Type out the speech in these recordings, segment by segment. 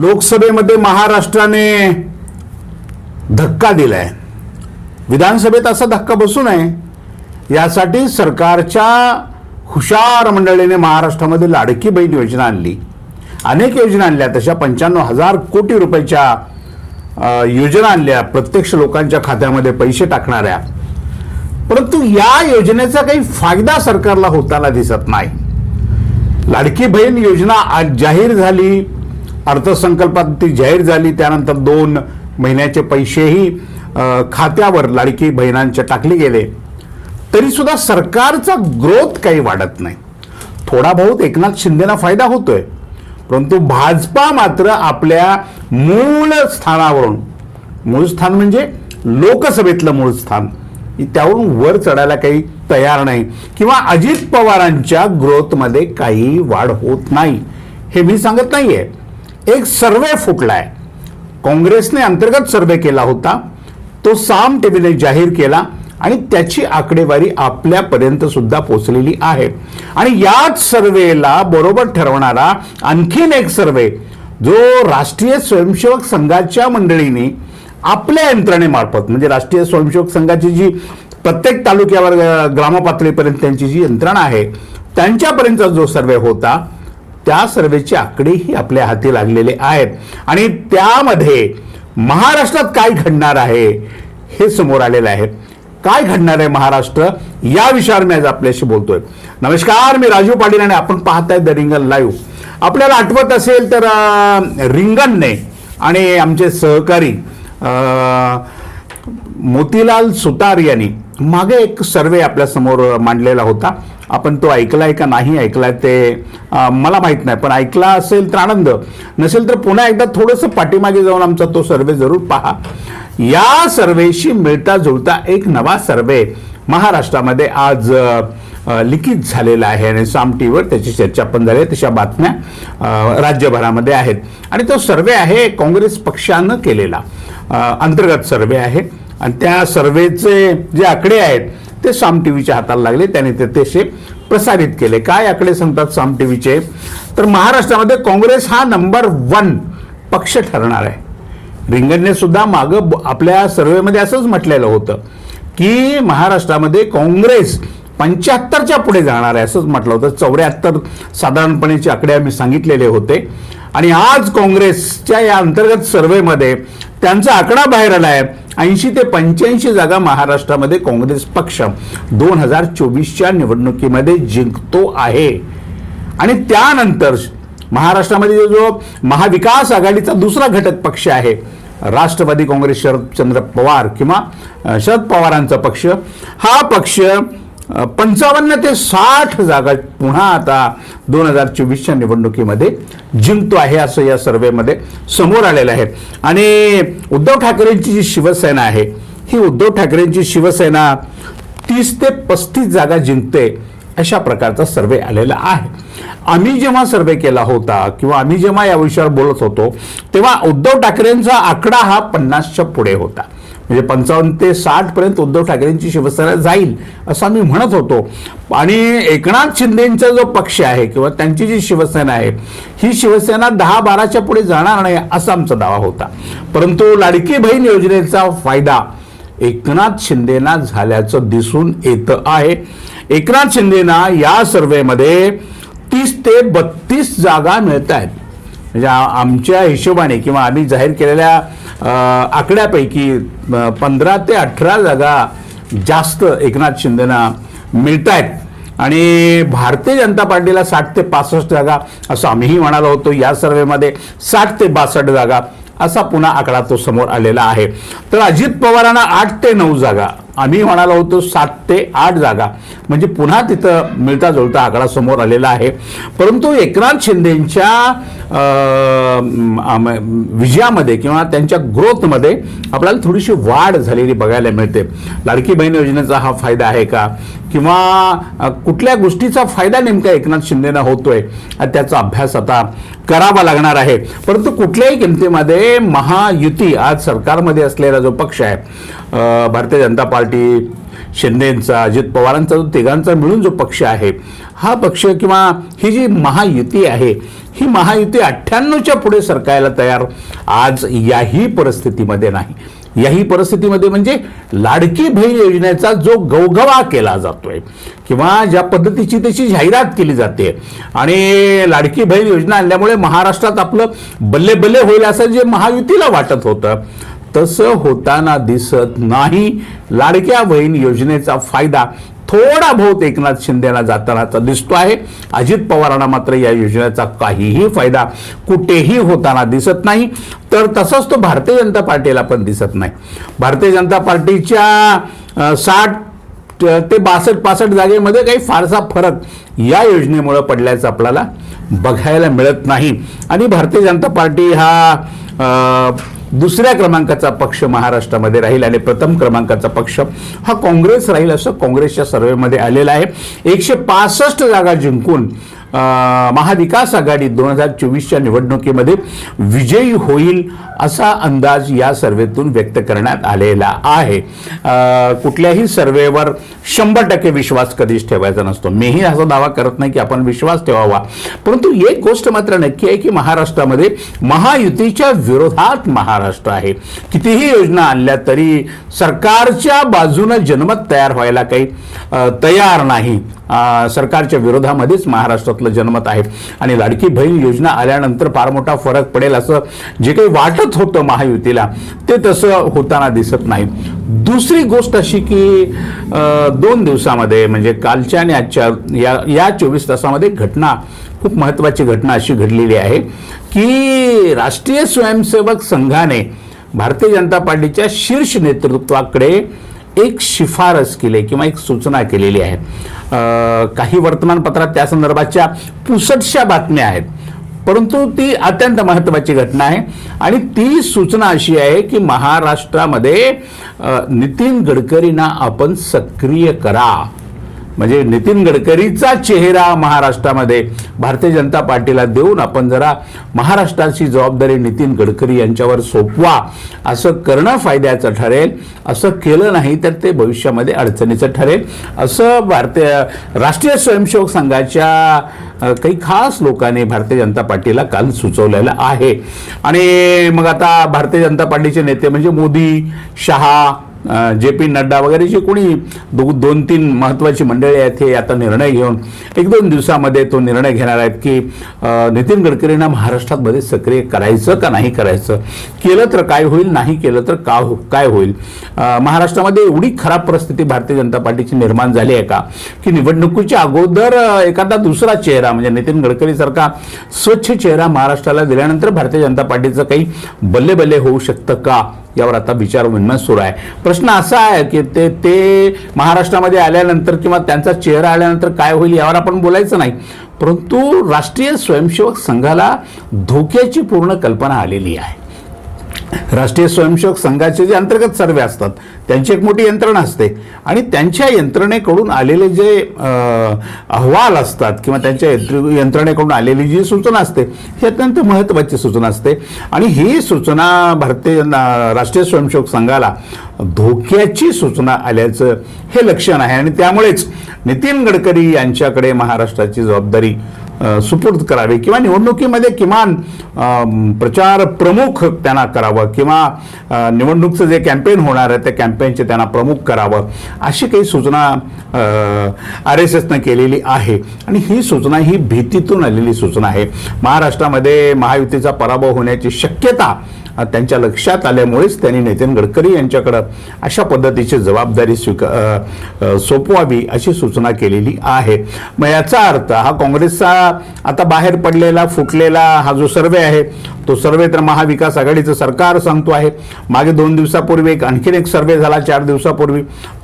लोकसभेमध्ये महाराष्ट्राने धक्का दिलाय. विधानसभेत असा धक्का बसू नये. यासाठी सरकारच्या हुशार मंडळीने महाराष्ट्रामध्ये लाडकी बहीण योजना आणली. अनेक योजना आणल्या तशा पंच्याण्णव हजार कोटी रुपयाच्या योजना आणल्या. प्रत्यक्ष लोकांच्या खात्यामध्ये पैसे टाकणाऱ्या. परंतु या योजनेचा काही फायदा सरकारला होताना दिसत नाही. लाडकी बहीण योजना आज जाहीर झाली. अर्थसंकल्पात ती जाहीर झाली त्यानंतर दोन महिन्याचे पैसेही खात्यावर लाडकी बहिणांच्या टाकले गेले. तरीसुद्धा सरकारचा ग्रोथ काही वाढत नाही. थोडा बहुत एकनाथ शिंदेना फायदा होतोय. परंतु भाजपा मात्र आपल्या मूळ स्थानावरून मूळ स्थान म्हणजे लोकसभेतलं मूळ स्थान त्यावरून वर चढायला काही तयार नाही. किंवा अजित पवारांच्या ग्रोथमध्ये काही वाढ होत नाही. हे मी सांगत नाहीये. एक सर्वे फुटलाय. काँग्रेसने अंतर्गत सर्वे केला होता. तो साम टीव्हीने जाहीर केला आणि त्याची आकडेवारी आपल्यापर्यंत सुद्धा पोचलेली आहे. आणि याच सर्वेला बरोबर ठरवणारा आणखीन एक सर्वे जो राष्ट्रीय स्वयंसेवक संघाच्या मंडळीने आपल्या यंत्रणेमार्फत म्हणजे राष्ट्रीय स्वयंसेवक संघाची जी प्रत्येक तालुक्यावर ग्रामपातळीपर्यंत त्यांची जी यंत्रणा आहे त्यांच्यापर्यंतचा जो सर्वे होता त्या सर्वेचे आकडेही आपल्या हाती लागलेले आहेत. आणि त्यामध्ये महाराष्ट्रात काय घडणार आहे हे समोर आलेलं आहे. काय घडणार आहे महाराष्ट्र? या विषयावर मी आज आपल्याशी बोलतोय. नमस्कार मी राजू पाटील आणि आपण पाहताय द रिंगण लाईव्ह. आपल्याला आठवत असेल तर रिंगणने आणि आमचे सहकारी मोतीलाल सुतार यांनी मागे एक सर्वे आपल्यासमोर मांडलेला होता. आपण तो ऐकलाय का नाही ऐकलाय ते मला माहीत नाही पण ऐकला असेल तर आनंद. नसेल तर पुन्हा एकदा थोडंसं पाठीमागे जाऊन आमचा तो सर्वे जरूर पहा. या सर्वेशी मिळता जुळता एक नवा सर्वे महाराष्ट्रामध्ये आज लिखित झालेला आहे आणि साम टीव्हीवर त्याची चर्चा पण झाली आहे. तशा बातम्या राज्यभरामध्ये आहेत. आणि तो सर्वे आहे काँग्रेस पक्षानं केलेला अंतर्गत सर्वे आहे. आणि त्या सर्वेचे जे आकडे आहेत ते साम टी व्हीच्या हाताला लागले. त्याने ते तसे प्रसारित केले. काय आकडे सांगतात साम टी व्हीचे तर महाराष्ट्रामध्ये काँग्रेस हा नंबर वन पक्ष ठरणार आहे. रिंगणने सुद्धा मागं ब- आपल्या सर्वेमध्ये असंच म्हटलेलं होतं की महाराष्ट्रामध्ये काँग्रेस पंच्याहत्तरच्या पुढे जाणार आहे असंच म्हटलं होतं. चौऱ्याहत्तर साधारणपणेचे आकडे आम्ही सांगितलेले होते. आणि आज काँग्रेसच्या या अंतर्गत सर्वेमध्ये त्यांचा आकडा बाहेर आला आहे ऐंशी ते पंच्याऐंशी जागा महाराष्ट्रामध्ये काँग्रेस पक्ष दोन हजार चोवीसच्या निवडणुकीमध्ये जिंकतो आहे. आणि त्यानंतर महाराष्ट्रामध्ये जो महाविकास आघाडीचा दुसरा घटक पक्ष आहे राष्ट्रवादी काँग्रेस शरदचंद्र पवार किंवा शरद पवारांचा पक्ष हा पक्ष पंचावन्न ते साठ जागा पुन्हा आता दोन हजार चोवीसच्या निवडणुकीमध्ये जिंकतो आहे असं या सर्वेमध्ये समोर आलेलं आहे. आणि उद्धव ठाकरेंची जी शिवसेना आहे ही उद्धव ठाकरेंची शिवसेना तीस ते पस्तीस जागा जिंकते अशा प्रकारचा सर्वे आलेला आहे. आम्ही जेव्हा सर्वे केला होता किंवा आम्ही जेव्हा या विषयावर बोलत होतो तेव्हा उद्धव ठाकरेंचा आकडा हा पन्नासच्या पुढे होता. म्हणजे पंचावन्न ते साठ पर्यंत उद्धव ठाकरेंची शिवसेना जाईल असं आम्ही म्हणत होतो. आणि एकनाथ शिंदेचा जो पक्ष आहे किंवा त्यांची जी शिवसेना आहे ही शिवसेना दहा बाराच्या पुढे जाणार नाही असा आमचा दावा होता. परंतु लाडकी बहीण योजनेचा फायदा एकनाथ शिंदेना झाल्याचं दिसून येतं आहे. एकनाथ शिंदेना या सर्वेमध्ये तीस ते बत्तीस जागा मिळत आहेत म्हणजे आमच्या हिशोबाने किंवा आम्ही जाहीर केलेल्या आकड्यापैकी पंधरा ते अठरा जागा जास्त एकनाथ शिंदेना मिळत आहेत आणि भारतीय जनता पार्टीला साठ ते पासष्ट जागा असं आम्हीही म्हणालो होतो या सर्वेमध्ये. साठ ते बासष्ट जागा असा पुन्हा आकडा तो समोर आलेला आहे. तर अजित पवारांना आठ ते नऊ जागा. आम्ही म्हणालो होतो सात ते आठ जागा. म्हणजे पुन्हा तिथं मिळता जुळता आकडा समोर आलेला आहे. परंतु एकनाथ शिंदेच्या विजयामध्ये किंवा त्यांच्या ग्रोथमध्ये आपल्याला थोडीशी वाढ झालेली बघायला मिळते. लाडकी बहीण योजनेचा हा फायदा आहे का? किंवा कुठल्या गोष्टीचा फायदा नेमका एकनाथ शिंदेनं होतोय? त्याचा अभ्यास आता करावा लागणार आहे. परंतु कुठल्याही किमतीमध्ये महायुती आज सरकारमध्ये असलेला जो पक्ष आहे भारतीय जनता पार्टी शिंदेंचा अजित पवारांचा जो तिघांचा मिळून जो पक्ष आहे हा पक्ष किंवा ही जी महायुती आहे ही महायुती अठ्ठ्याण्णवच्या पुढे सरकायला तयार. आज याही परिस्थितीमध्ये नाही. याही परिस्थितीमध्ये म्हणजे लाडकी बहीण योजनेचा जो गवगवा केला जातोय किंवा ज्या पद्धतीची त्याची जाहिरात केली जाते आणि लाडकी बहीण योजना आणल्यामुळे महाराष्ट्रात आपलं बल्ले बल्ले होईल असं जे महायुतीला वाटत होतं तसं होताना दिसत नाही. लाडक्या बहीण योजनेचा फायदा थोडा बहुत एकनाथ शिंदेला जातानाचा दिसतो आहे. अजित पवारांना मात्र या योजनेचा काहीही फायदा कुठेही होताना दिसत नाही. तर तसंच तो भारतीय जनता पार्टीला पण दिसत नाही. भारतीय जनता पार्टीच्या साठ ते बासष्ट पासष्ट जागेमध्ये काही फारसा फरक या योजनेमुळे पडल्याचं आपल्याला बघायला मिळत नाही. आणि भारतीय जनता पार्टी हा दुसऱ्या क्रमांकाचा पक्ष महाराष्ट्रामध्ये राहील आणि प्रथम क्रमांकाचा पक्ष हा काँग्रेस राहील असं काँग्रेसच्या सर्व्हेमध्ये आलेलं आहे. एकशे पासष्ट जागा जिंकून महाविकास आघाडी दोन हजार चोवीसच्या निवडणुकीमध्ये विजयी होईल असा अंदाज या सर्वेतून व्यक्त करण्यात आलेला आहे. कुठल्याही सर्वेवर शंभर टक्के विश्वास कधीच ठेवायचा नसतो. मीही असा दावा करत नाही की आपण विश्वास ठेवावा. परंतु एक गोष्ट मात्र नक्की आहे की महाराष्ट्रामध्ये महायुतीच्या विरोधात महाराष्ट्र आहे. कितीही योजना आणल्या तरी सरकारच्या बाजूनं जनमत तयार व्हायला काही तयार नाही. सरकारच्या विरोधामध्येच महाराष्ट्रातलं जनमत आहे. आणि लाडकी बहीण योजना आल्यानंतर फार मोठा फरक पडेल असं जे काही वाटत होतं महायुतीला ते तसं होताना दिसत नाही. दुसरी गोष्ट अशी की दोन दिवसामध्ये म्हणजे कालच्या आणि आजच्या या या चोवीस तासामध्ये घटना खूप महत्त्वाची घटना अशी घडलेली आहे की राष्ट्रीय स्वयंसेवक संघाने भारतीय जनता पार्टीच्या शीर्ष नेतृत्वाकडे एक शिफारस केली किंवा एक सूचना केलेली आहे. काही वर्तमानपत्रात त्या संदर्भाच्या पुसटशा बातम्या आहेत. परंतु ती अत्यंत महत्त्वाची घटना आहे आणि ती सूचना अशी आहे की महाराष्ट्रामध्ये नितीन गडकरींना आपण सक्रिय करा. म्हणजे नितीन गडकरीचा चेहरा महाराष्ट्रामध्ये. भारतीय जनता पार्टीला देऊन आपण जरा महाराष्ट्राची जबाबदारी नितीन गडकरी यांच्यावर सोपवा. असं करणं फायद्याचं ठरेल. असं केलं नाही तर ते भविष्यामध्ये अडचणीचं ठरेल. असं भारतीय राष्ट्रीय स्वयंसेवक संघाच्या काही खास लोकांनी भारतीय जनता पार्टीला काल सुचवलेलं आहे. आणि मग आता भारतीय जनता पार्टीचे नेते म्हणजे मोदी शहा जे पी नड्डा वगैरे जे कोणी दो दोन तीन महत्त्वाची मंडळी आहेत हे आता निर्णय घेऊन एक दोन दिवसामध्ये तो निर्णय घेणार आहेत की नितीन गडकरींना महाराष्ट्रामध्ये सक्रिय करायचं का नाही करायचं? केलं तर काय होईल नाही केलं तर का हो काय होईल? महाराष्ट्रामध्ये एवढी खराब परिस्थिती भारतीय जनता पार्टीची निर्माण झाली आहे का? की निवडणुकीच्या अगोदर एखादा दुसरा चेहरा म्हणजे नितीन गडकरीसारखा स्वच्छ चेहरा महाराष्ट्राला दिल्यानंतर भारतीय जनता पार्टीचं काही बल्ले बल्ले होऊ शकतं का? यावर आता विचारविनिमय सुरू आहे. प्रश्न असा आहे की ते ते महाराष्ट्रामध्ये आल्यानंतर किंवा त्यांचा चेहरा आल्यानंतर काय होईल यावर आपण बोलायचं नाही. परंतु राष्ट्रीय स्वयंसेवक संघाला धोक्याची पूर्ण कल्पना आलेली आहे. राष्ट्रीय स्वयंसेवक संघाचे जे अंतर्गत सर्वे असतात त्यांची एक मोठी यंत्रणा असते. आणि त्यांच्या यंत्रणेकडून आलेले जे अहवाल असतात किंवा त्यांच्या यंत्रणेकडून आलेली जी सूचना असते ही अत्यंत महत्त्वाची सूचना असते. आणि ही सूचना भारतीय ना- राष्ट्रीय स्वयंसेवक संघाला धोक्याची सूचना आल्याचं हे लक्षण आहे. आणि त्यामुळेच नितीन गडकरी यांच्याकडे महाराष्ट्राची जबाबदारी सुपूर्द करावे किंवा निवडणुकीमध्ये किमान प्रचार प्रमुख त्यांना करावं किंवा निवडणूकचं जे कॅम्पेन होणार आहे त्या कॅम्पेनचे त्यांना प्रमुख करावं अशी काही सूचना आर एस एसनं केलेली आहे. आणि ही सूचना ही भीतीतून आलेली सूचना आहे. महाराष्ट्रामध्ये महायुतीचा पराभव होण्याची शक्यता त्यांच्या लक्षात आल्यामुळेच त्यांनी नितीन गडकरी यांच्याकडं अशा पद्धतीची जबाबदारी स्वीका सोपवावी अशी सूचना केलेली आहे. मग याचा अर्थ हा काँग्रेसचा आता बाहेर पडलेला फुटलेला हा जो सर्वे आहे तो सर्वे तर महाविकास आघाडीचं सरकार सांगतो आहे. मागे दोन दिवसापूर्वी एक आणखीन एक सर्वे झाला चार दिवसापूर्वी.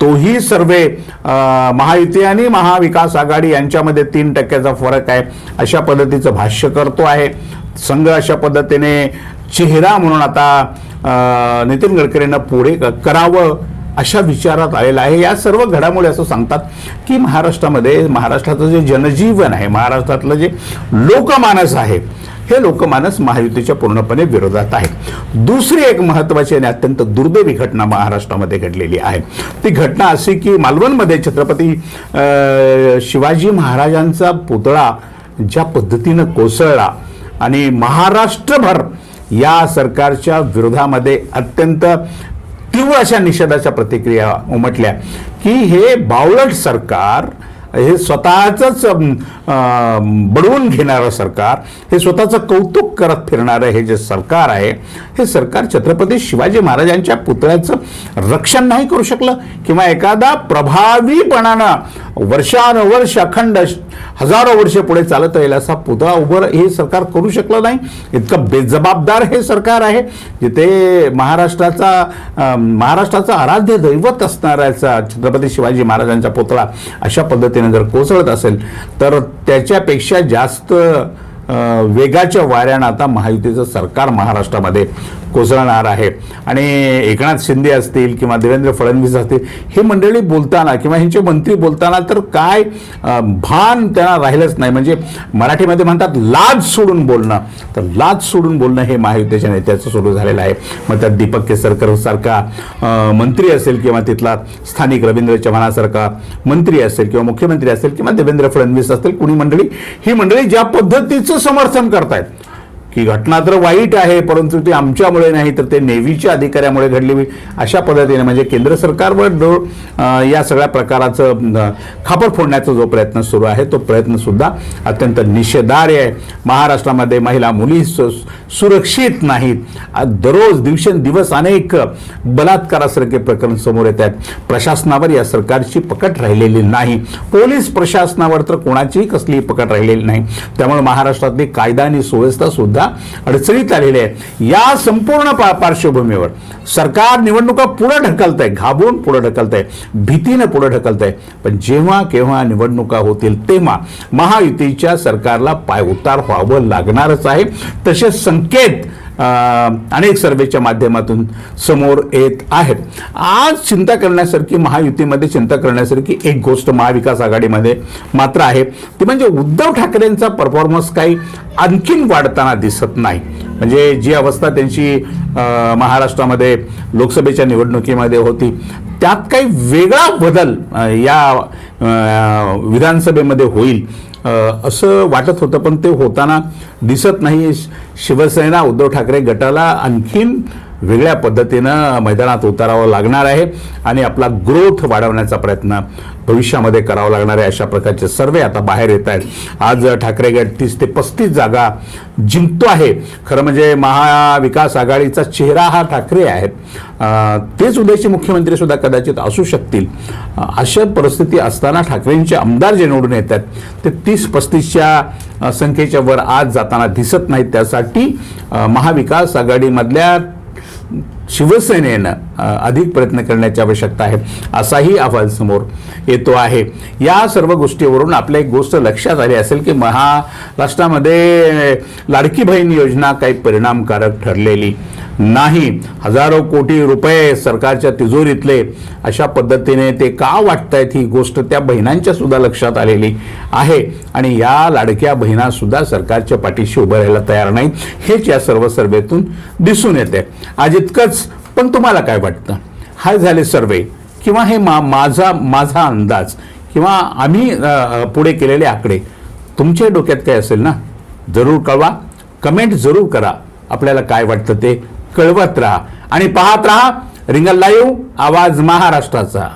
तोही सर्वे महायुती आणि महाविकास आघाडी यांच्यामध्ये तीन टक्क्याचा फरक आहे अशा पद्धतीचं भाष्य करतो आहे. संघ अशा पद्धतीने चेहरा म्हणून आता नितीन गडकरींना पुढे क- करावं अशा विचारात आलेला आहे. या सर्व घडामोडी असं सांगतात की महाराष्ट्रामध्ये महाराष्ट्राचं जे जनजीवन आहे महाराष्ट्रातलं जे लोकमानस आहे हे लोकमानस महायुतीच्या पूर्णपणे विरोधात आहे. दुसरी एक महत्त्वाची आणि अत्यंत दुर्दैवी घटना महाराष्ट्रामध्ये घडलेली आहे. ती घटना अशी की मालवणमध्ये छत्रपती शिवाजी महाराजांचा पुतळा ज्या पद्धतीनं कोसळला आणि महाराष्ट्रभर या सरकारच्या विरोधामध्ये अत्यंत तीव्र अशा निषेधाच्या प्रतिक्रिया उमटल्या की हे बावळट सरकार हे स्वतःच बडवून घेणारं सरकार हे स्वतःचं कौतुक करत फिरणारं हे जे सरकार आहे हे सरकार छत्रपती शिवाजी महाराजांच्या पुतळ्याचं रक्षण नाही करू शकलं किंवा एखादा प्रभावीपणानं वर्षानुवर्ष अखंड हजारो वर्ष पुढे चालत राहील असा पुतळा उभं हे सरकार करू शकलं नाही. इतकं बेजबाबदार हे सरकार आहे जिथे महाराष्ट्राचा महाराष्ट्राचा आराध्य दैवत असणाऱ्याचा छत्रपती शिवाजी महाराजांचा पुतळा अशा पद्धतीने जर कोसळत असेल तर त्याच्यापेक्षा जास्त वेगाच्या वाऱ्यानं आता महायुतीचं सरकार महाराष्ट्रामध्ये कोसळणार आहे. आणि एकनाथ शिंदे असतील किंवा देवेंद्र फडणवीस असतील हे मंडळी बोलताना किंवा ह्यांचे मंत्री बोलताना तर काय भान त्यांना राहिलंच नाही. म्हणजे मराठीमध्ये म्हणतात लाज सोडून बोलणं. तर लाज सोडून बोलणं हे महायुतीच्या नेत्याचं सुरू झालेलं आहे. मग त्यात दीपक केसरकर सारखा मंत्री असेल किंवा तिथला स्थानिक रवींद्र चव्हाणासारखा मंत्री असेल किंवा मुख्यमंत्री असेल किंवा देवेंद्र फडणवीस असतील कुणी मंडळी ही मंडळी ज्या पद्धतीचं समर्थन करतायत की घटना तर वाईट आहे परंतु ती आमच्यामुळे नाही तर ते नेव्हीच्या अधिकाऱ्यामुळे घडली. अशा पद्धतीने म्हणजे केंद्र सरकारवर जो या सगळ्या प्रकाराचं खापर फोडण्याचा जो प्रयत्न सुरू आहे तो प्रयत्नसुद्धा अत्यंत निषेधार्य आहे. महाराष्ट्रामध्ये महिला मुली सु- सुरक्षित नाहीत. दररोज दिवसेंदिवस अनेक बलात्कारासारखे प्रकरण समोर येत आहेत. प्रशासनावर या सरकारची पकड राहिलेली नाही. पोलीस प्रशासनावर तर कोणाचीही कसलीही पकड राहिलेली नाही. त्यामुळे महाराष्ट्रातली कायदा आणि सुव्यवस्था सुद्धा अडचणीत आलेले आहे या संपूर्ण पा पार्श्वभूमीवर सरकार निवडणुका पुढं ढकलत आहे घाबरून पुढं ढकलत आहे भीतीनं पुढं ढकलत आहे पण जेव्हा केव्हा निवडणुका होतील तेव्हा महायुतीच्या सरकारला पाय उतार व्हावं लागणारच आहे. तसे संकेत अनेक सर्वेच्या माध्यमातून समोर येत आहेत. आज चिंता करण्यासारखी महायुतीमध्ये चिंता करण्यासारखी एक गोष्ट महाविकास आघाडीमध्ये मात्र आहे. ती म्हणजे उद्धव ठाकरेंचा परफॉर्मन्स काही आणखीन वाढताना दिसत नाही. म्हणजे जी अवस्था त्यांची महाराष्ट्रामध्ये लोकसभेच्या निवडणुकीमध्ये होती त्यात काही वेगळा बदल या विधानसभेमध्ये होईल. असं वाटत होतं पण ते होताना दिसत नाही शिवसेना उद्धव ठाकरे गटाला आणखीन वेगळ्या पद्धतीनं मैदानात उतारावं लागणार आहे आणि आपला ग्रोथ वाढवण्याचा प्रयत्न भविष्यामध्ये करावा लागणार आहे अशा प्रकारचे सर्वे आता बाहेर येत आहेत. आज ठाकरे गट तीस ते पस्तीस जागा जिंकतो आहे. खरं म्हणजे महाविकास आघाडीचा चेहरा हा ठाकरे आहेत. तेच उद्याचे मुख्यमंत्री सुद्धा कदाचित असू शकतील. अशा परिस्थिती असताना ठाकरेंचे आमदार जे निवडून येतात ते तीस पस्तीसच्या संख्येच्या वर आज जाताना दिसत नाहीत. त्यासाठी महाविकास आघाडीमधल्या शिवसेनेनं अधिक प्रयत्न करण्याची आवश्यकता आहे असाही अहवाल समोर येतो आहे. या सर्व गोष्टीवरून आपल्या एक गोष्ट लक्षात आली असेल की महाराष्ट्रामध्ये लाडकी बहीण योजना काही परिणामकारक ठरलेली नाही. हजारो कोटी रुपये सरकारच्या तिजोरीतले अशा पद्धतीने ते का वाटतायत ही गोष्ट त्या बहिणांच्या सुद्धा लक्षात आलेली आहे. आणि या लाडक्या बहिणा सुद्धा सरकारच्या पाठीशी उभं राहायला तयार नाही हेच या सर्व सर्वेतून दिसून येते. आज इतकंच पण तुम्हाला काय वाटतं? हा झाले सर्वे. किंवा हे मा माझा माझा अंदाज. किंवा आम्ही पुढे केलेले आकडे. तुमच्या डोक्यात काय असेल ना? जरूर कळवा. कमेंट जरूर करा. आपल्याला काय वाटतं ते कळवत राहा. आणि पाहत राहा रिंगल लाईव्ह आवाज महाराष्ट्राचा.